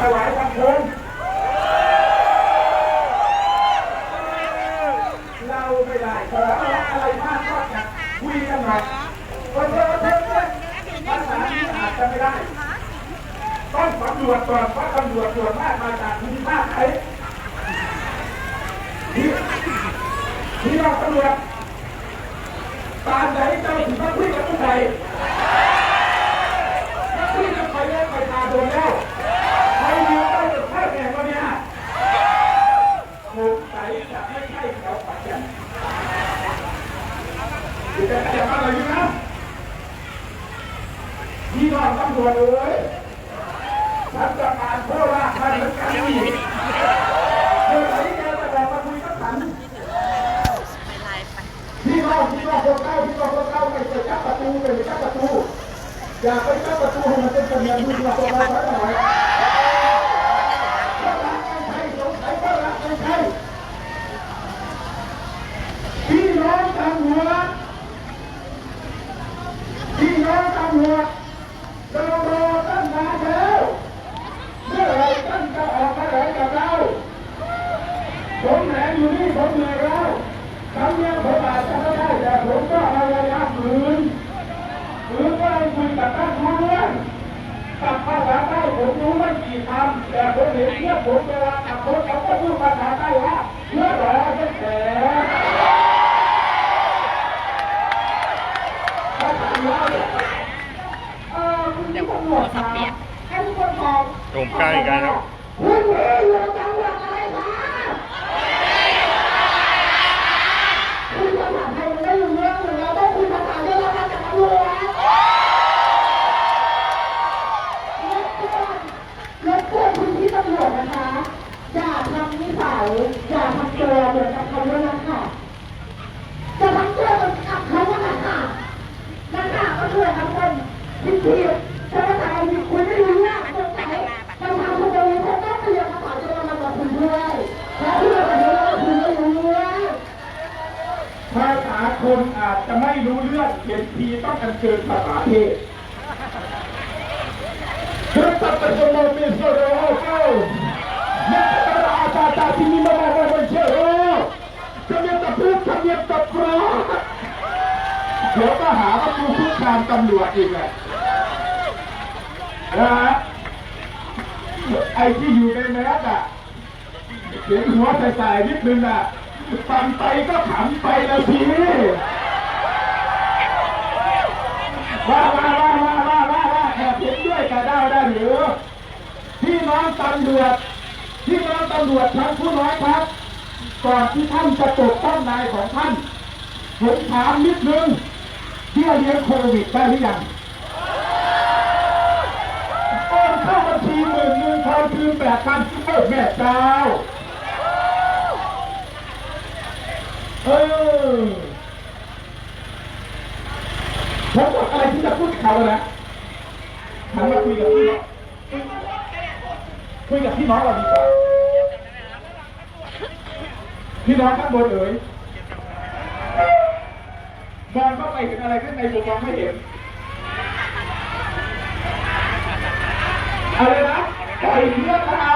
ถวายบังคมเราไม่ได้ขออะไรมากก็จะคุยกันหน่อยคนเดียวเท่านั้นภาษาที่อาจจะไม่ได้ ต้องสำรวจตรวจส Yeah. ผมใกล้กันครับ คุณเอ๋อยู่จังหวัดอะไรครับ คุยภาษาไทยมันไม่รู้เรื่องอยู่แล้วต้องคุยภาษาเยอรมันกับตำรวจรบกวนคุณพี่ตำรวจนะคะ อย่าทำนิสัยอย่าทำตัวเหมือนกับเขาด้วยนะคะจะทำตัวเหมือนกับเขาอะนะคะนะคะก็คือทำคนที่คุยภาษาอังกฤษคุยไม่รู้เรื่องสงสัยประชาชนจะรู้คงต้องเรียนภาษาเยอรมันกับคุณด้วยและที่เราเรียนเราคุยไม่รู้เรื่อง ภาษาคนอาจจะไม่รู้เรื่องเขียนทีต้องกันเชิญภาษาเทศพระตัตสโมมิสโรโอเกลนักตระอาตาตาที่มีมามามาเชโรจะมีตะพูดจะมีตะกรอ เดี๋ยวก็หาว่ากูคุกคามตำรวจอีกแหละนะฮะไอ้ที่อยู่ในแมสอะเสียงหัวใส่ๆนิดนึงอะฟังไปก็ขำไปล้วทีว่าว่าว่าว่าว่าว่าว่าแอบเห็นด้วยกับได้ได้หรือพี่น้องตำรวจพี่น้องตำรวจทั้งผู้น้อยครับก่อนที่ท่านจะปกป้องนายของท่านผมถามนิดนึง เที่ยเลี้ยงโควิดได้หรือยังโอนเข้าบัญชีหมื่นหนึ่งทอนคืนแปดพันเออแม่เจ้าเออผมบอกอะไรที่จะพูดกับเขานะหันมาคุยกับพี่น้องคุยกับพี่น้องเราดีกว่าพี่น้องข้างบนเอ๋ย มองเข้าไปเห็นอะไรข้างในผมมองไม่เห็น อะไรนะปล่อยเรื่องเขา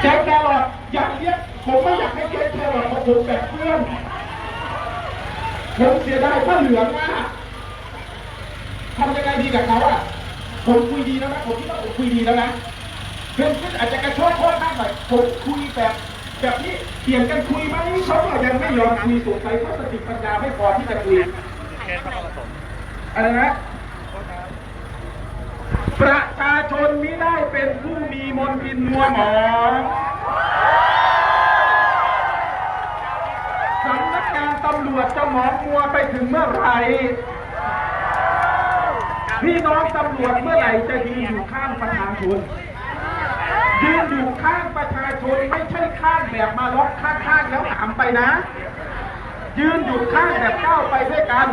แจ็คแครอทอยากเรียผมไม่อยากให้แจ็คแครอทมาถูกแบบเพื่อนผมเสียดายผ้าเหลืองมากทำยังไงดีกับเขาอะ ผมคุยดีแล้วนะ ผมคิดว่าผมคุยดีแล้วนะ เพื่อนเพื่อนอาจจะกระโชกโคตรมากหน่อย ผมคุยแบบ แบบนี้เปลี่ยนกันคุยไหมเขาก็ยังไม่ยอมคุยสงสัยเขาสติปัญญาไม่พอที่จะคุยอะไรนะประชาชนมิได้เป็นผู้มีมนทินมัวหมองสำนักงานตำรวจจะหมองมัวไปถึงเมื่อไหร่พี่น้องตำรวจเมื่อไหร่จะยืนอยู่ข้างประชาชน ยืนอยู่ข้างประชาชนไม่ใช่ข้างแบบมาล็อกข้างๆแล้วถามไปนะ ยืนอยู่ข้างแบบก้าวไปด้วยกัน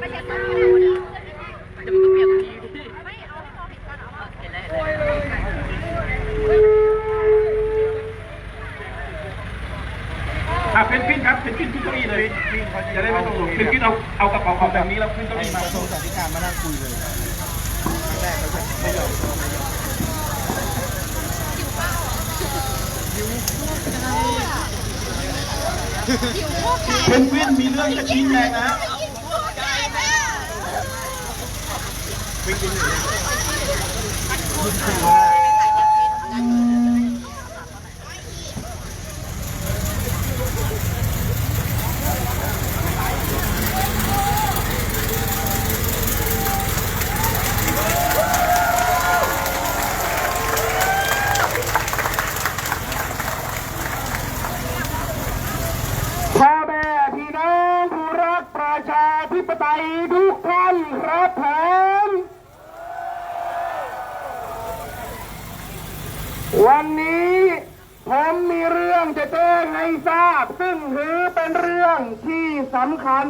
ไม่ใช่ข้าวเดี๋ยวมันก็เปลี่ยนทีดิไม่เอาให้มองเห็นก่อนเอาเห็นแล้วเห็นแล้ว อะเป็นขึ้นครับเป็นขึ้นขึ้นเก้าอี้เลยจะได้ไม่ต้องลงเป็นขึ้นเอาเอากระเป๋าของแบบนี้แล้วขึ้นเก้าอี้มา กระทรวงสาธารณสุขมานั่งคุยเลยครั้งแรกเขาจะไม่ เพนกวิน มีเรื่องจะชี้แจงนะ วันนี้ผมมีเรื่องจะแจ้งให้ทราบ ซึ่งถือเป็นเรื่องที่สำคัญ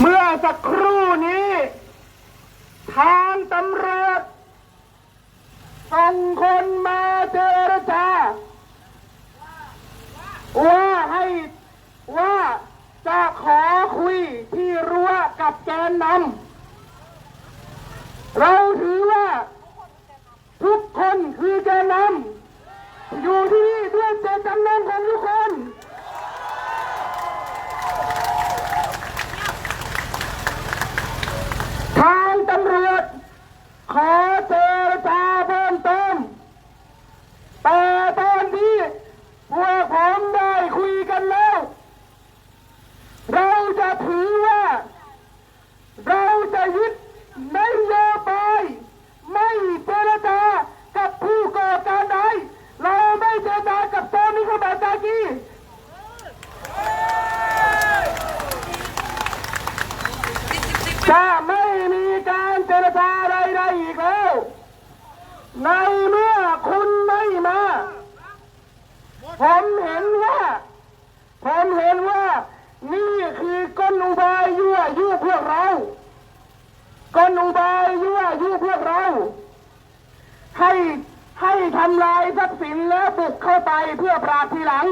เมื่อสักครู่นี้ ทางตำรวจส่งคนมาเจรจาว่าให้ว่าจะขอคุยที่รั้วกับแกนนำเราถือว่า ทุกคนคือแกนนำอยู่ที่นี่ด้วยเจตจำนงของทุกคน ทางตำรวจ ขอเจรจาเพิ่มเติม แต่ตอนนี้พวกผมได้คุยกันแล้ว เราจะถือว่า เราจะยึดนโยบายไม่เจรจากับผู้ก่อการใดเราไม่เจรจากับโซนนี้เขาแบบจากีจะไม่มีการเจรจาใดๆอีกแล้ว ในเมื่อคุณไม่มา ผมเห็นว่า ผมเห็นว่า นี่คือกลอุบายยั่วยุพวกเรา กลอุบายยั่วยุพวกเรา ให้ให้ ทรัพย์สินแล้วบุกเข้าไปเพื่อปราบทีหลัง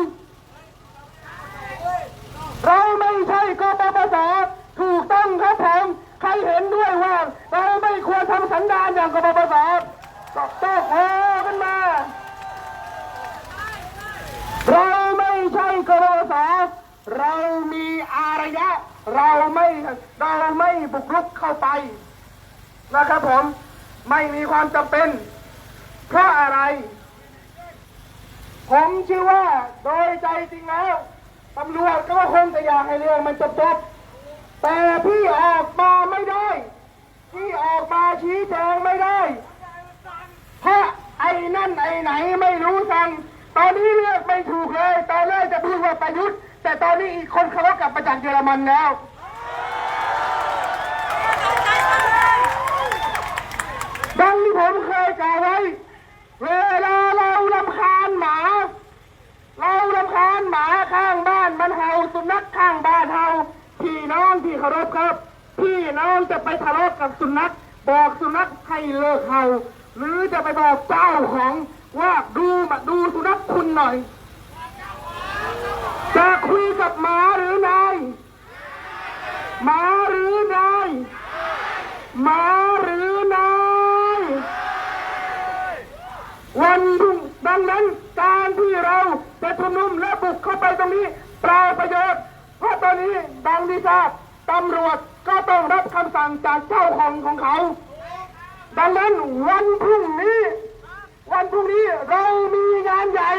เราไม่ใช่กปปสถูกต้องครับผมใครเห็นด้วยว่า เราไม่ควรทำสันดานอย่างกปปสก็ต้องโอกันมา เราไม่ใช่กบสเรามีอารยะ เราไม่เราไม่บุกรุกเข้าไป นะครับผมไม่มีความจำเป็นเพราะอะไร ผมเชื่อว่าโดยใจจริงแล้วตำรวจก็คงจะอยากให้เรื่องมันจบจบแต่พี่ออกมาไม่ได้ พี่ออกมาชี้แจงไม่ได้ เพราะไอ้นั่นไอ้ไหนไม่รู้สั่งตอนนี้เลือกไม่ถูกเลย ตอนแรกจะพูดว่าประยุทธ์ แต่ตอนนี้อีกคนเขากลับมาจากเยอรมันแล้วดังที่ผมเคยกล่าวไว้ เวลา รำคาญหมา เราลำคาญหมาข้างบ้านมันเห่าสุนัขข้างบ้านเห่าพี่น้องที่เคารพครับ พี่น้องจะไปทะเลาะกับสุนัขบอกสุนัขให้เลิกเห่า หรือจะไปบอกเจ้าของว่าดูมาดูสุนัขคุณหน่อย จะคุยกับหมาหรือนายหมาหรือนายหมาหรือนายวันรุ่ง ดังนั้นการที่เราจะชุมนุมและบุกเข้าไปตรงนี้เปล่าประโยชน์เพราะตอนนี้ดังที่ทราบตำรวจก็ต้องรับคำสั่งจากเจ้าของของเขา ดังนั้นวันพรุ่งนี้ วันพรุ่งนี้เรามีงานใหญ่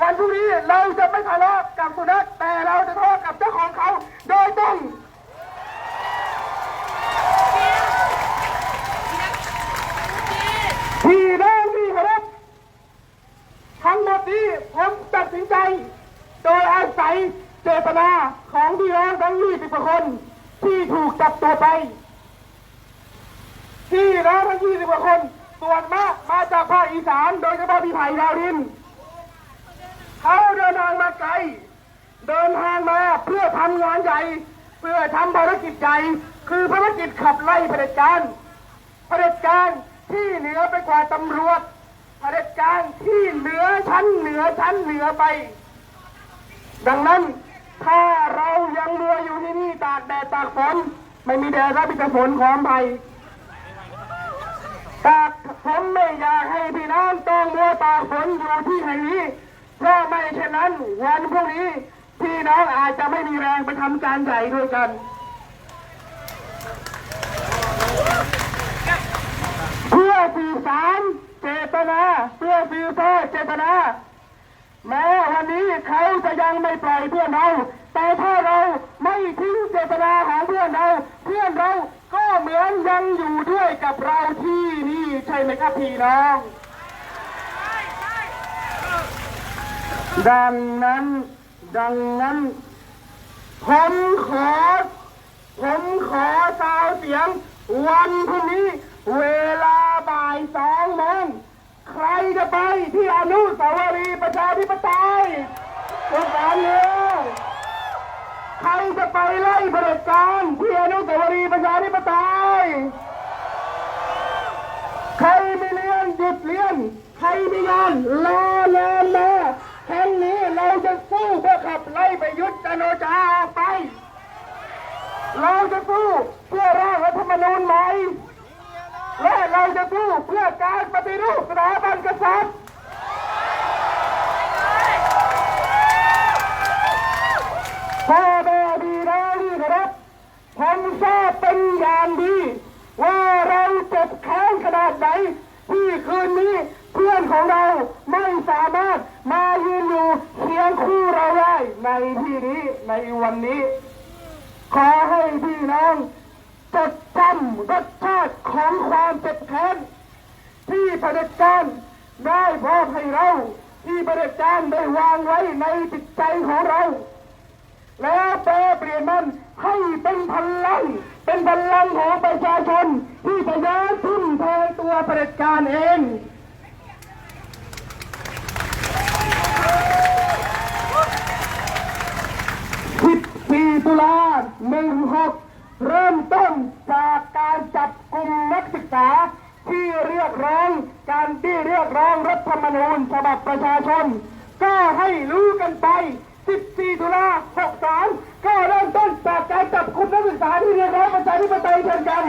วันพรุ่งนี้เราจะไม่ทะเลาะกับสุนัขแต่เราจะทะเลาะกับเจ้าของเขา โดยตรงพี่น้องที่เคารพทั้งหมดนี้ผม ตัดสินใจ โดยอาศัยเจตนาของพี่น้องทั้ง20กว่าคน ที่ถูกจับตัวไปพี่น้องทั้ง20กว่าคน ส่วนมากมาจากภาคอีสานโดยเฉพาะพี่ไผ่ดาวดิน เขาเดินทางมาไกล เดินทางมาเพื่อทำงานใหญ่ เพื่อทำภารกิจใหญ่ คือภารกิจขับไล่เผด็จการเผด็จการที่เหนือไปกว่าตำรวจ เผด็จการที่เหนือชั้นเหนือชั้นเหนือไป ดังนั้นถ้าเรายังมัวอยู่ที่นี่ตากแดดตากฝนไม่มีแดดรับมีแต่ฝนของไปตากผมไม่อยากให้พี่น้องต้องมัวตากฝนอยู่ที่แห่งนี้เพราะไม่เช่นนั้นวันพรุ่งนี้พี่น้องอาจจะไม่มีแรงไปทำการใหญ่ด้วยกันเพื่อสื่อสาร เจตนาเพื่อสื่อสารเจตนา แม้วันนี้เขาจะยังไม่ปล่อยเพื่อนเรา แต่ถ้าเราไม่ทิ้งเจตนาของเพื่อนเรา เพื่อนเราก็เหมือนยังอยู่ด้วยกับเราที่นี่ใช่ไหมครับพี่น้องดังนั้นดังนั้น ผมขอ ผมขอสาวเสียง วันพรุ่งนี้ เวลาบ่ายสองโมง รจะไปที่อนุสาวรีย์ประชาธิปไตยพวกเรเลยใครจะไปไล่เผด็จการที่อนุสาวรีย์ประชาธิปไตย ใครม่เรียนหยุดเรียน ใครมีงานลางานมาครั้งนี้เราจะสู้เพื่อขับไล่ไประยุทธ์จันโอชาออกไป เราจะสู้เพื่อร่างรัฐธรรมนูญใหม่ และเราจะสู้เพื่อการปฏิรูปสถาบันกษัตริย์พ่อแม่พี่น้องที่เคารพผมทราบเป็นอย่างดี ว่าเราเจ็บแค้นขนาดไหนที่คืนนี้เพื่อนของเราไม่สามารถมายืนอยู่เคียงคู่เราได้ในที่นี้ในวันนี้ ขอให้พี่น้อง จดจำรสชาติของความเจ็บแค้นที่เผด็จการได้มอบให้เรา ที่เผด็จการได้วางไว้ในจิตใจของเรา แล้วแปลเปลี่ยนมันให้เป็นพลัง เป็นพลังของประชาชนที่จะย้ายทุ่มเทตัวเผด็จการเอง 14 ตุลา16 เริ่มต้นจากการจับกลุ่มนักศึกษา ที่เรียกร้องการที่เรียกร้องรัฐธรรม นูญฉบับประชาชน ก็ให้รู้กันไป 14 ตุลา 63 ก็เริ่มต้นจากการจับกลุ่มนักศึกษาที่เรียกร้องประชาธิปไตยเช่นกัน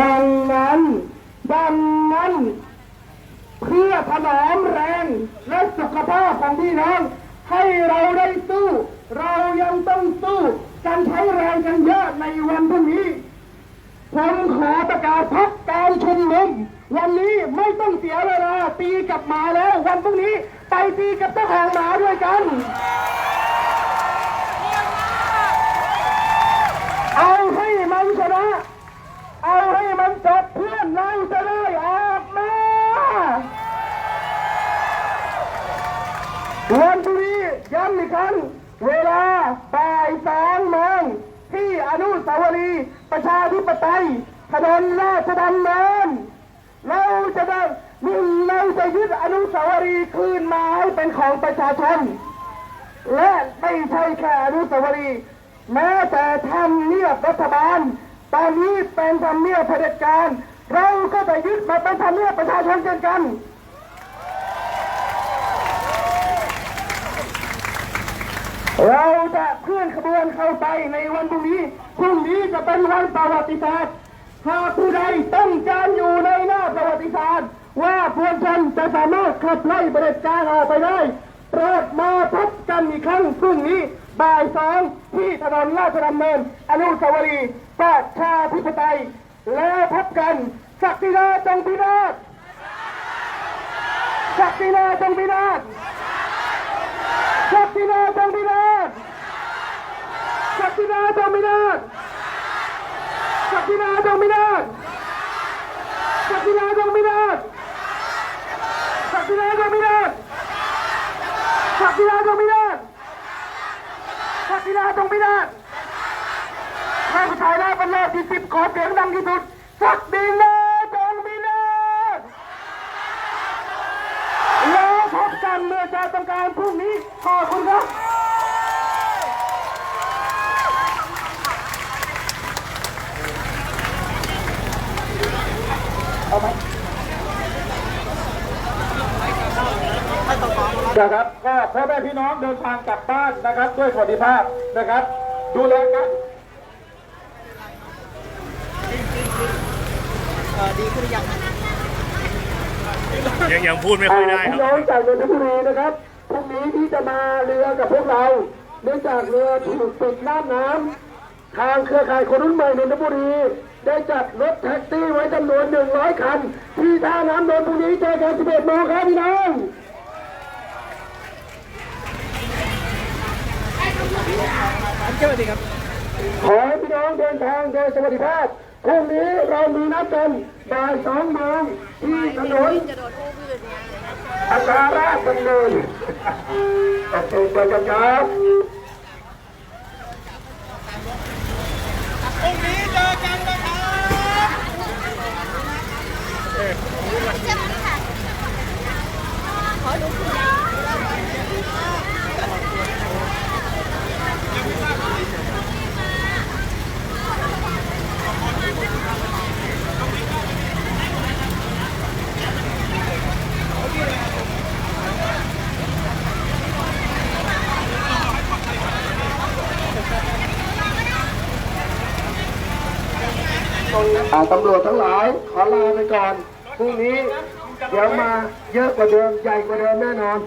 ดังนั้น ดังนั้น เพื่อถนอมแรงและสุขภาพของพี่น้อง ให้เราได้สู้ เรายังต้องสู้ กันใช้แรงกันเยอะในวันพรุ่งนี้ ผมขอประกาศพักการชุมนุม วันนี้ไม่ต้องเสียเวลาตีกับหมาแล้ว วันพรุ่งนี้ไปตีกับเจ้าของหมาด้วยกัน เอาให้มันชนะ เอาให้มันจบ ไปถนนราชดำเนินเราจะได้มีเราจะยึดอนุสาวรีย์คืนมาให้เป็นของประชาชน และไม่ใช่แค่อนุสาวรีย์แม้แต่ทำเนียบรัฐบาล ตอนนี้เป็นทำเนียบเผด็จการ เราก็จะยึดมาเป็นทำเนียบประชาชนเช่นกัน เราจะเคลื่อนขบวนเข้าไปในวันพรุ่งนี้ พรุ่งนี้จะเป็นวันประวัติศาสตร์ หากผู้ใดต้องการอยู่ในหน้าประวัติศาสตร์ ว่าพวกชนจะสามารถขับไล่ประเด็จการออกไปได้โปรดมาพบกันอีกครั้งพรุ่งนี้บ่ายสองที่ถนนราชดำเนิน อนุสาวรีย์ประชาธิปไตย แล้วพบกัน ศักดินาจงพินาศศักดินาจงพินาศศักดินาจงพิ สักดินาจงพินาศศักดินาจงพินาศศักดินาจงพินาศศักดินาจงพินาศศักดินาจงพินาศศักดินาจงพินาศข้าสุดท้ายแล้เป็นรอบที่สิบขอเสียงดังที่สุดสักดินาจงพินาศ แล้วพบกันเมื่อจะต้องการพรุ่งนี้ ขอบคุณครับ เอาไหม นะครับก็พ่อแม่พี่น้องเดินทางกลับบ้านนะครับ ด้วยสวัสดิภาพนะครับ ดูแลกันยังยังพูดไม่ค่อยได้คพี่รับน้องจากนนทบุรีนะครับพรุ่งนี้ที่จะมาเรือกับพวกเราเนื่องจากเรือถูกปิดน้ำน้ำทางเครือข่ายคนรุ่นใหม่นนทบุรีได้จัดรถแท็กซี่ไว้จำนวน 100 คัน ที่ท่าน้ำนนทบุรีเจอกัน11โมงครับพี่น้อง ขอให้พี่น้องเดินทางโดยสวัสดิภาพพรุ่งนี้เรามีนัดกันบ่ายสองโมงที่ถนนอาการาชดำเนินขอบคุณครับอ่า ตำรวจทั้งหลายขอลาไปก่อนพรุ่งนี้ เดี๋ยวมาเยอะกว่าเดิมใหญ่กว่าเดิมแน่นอน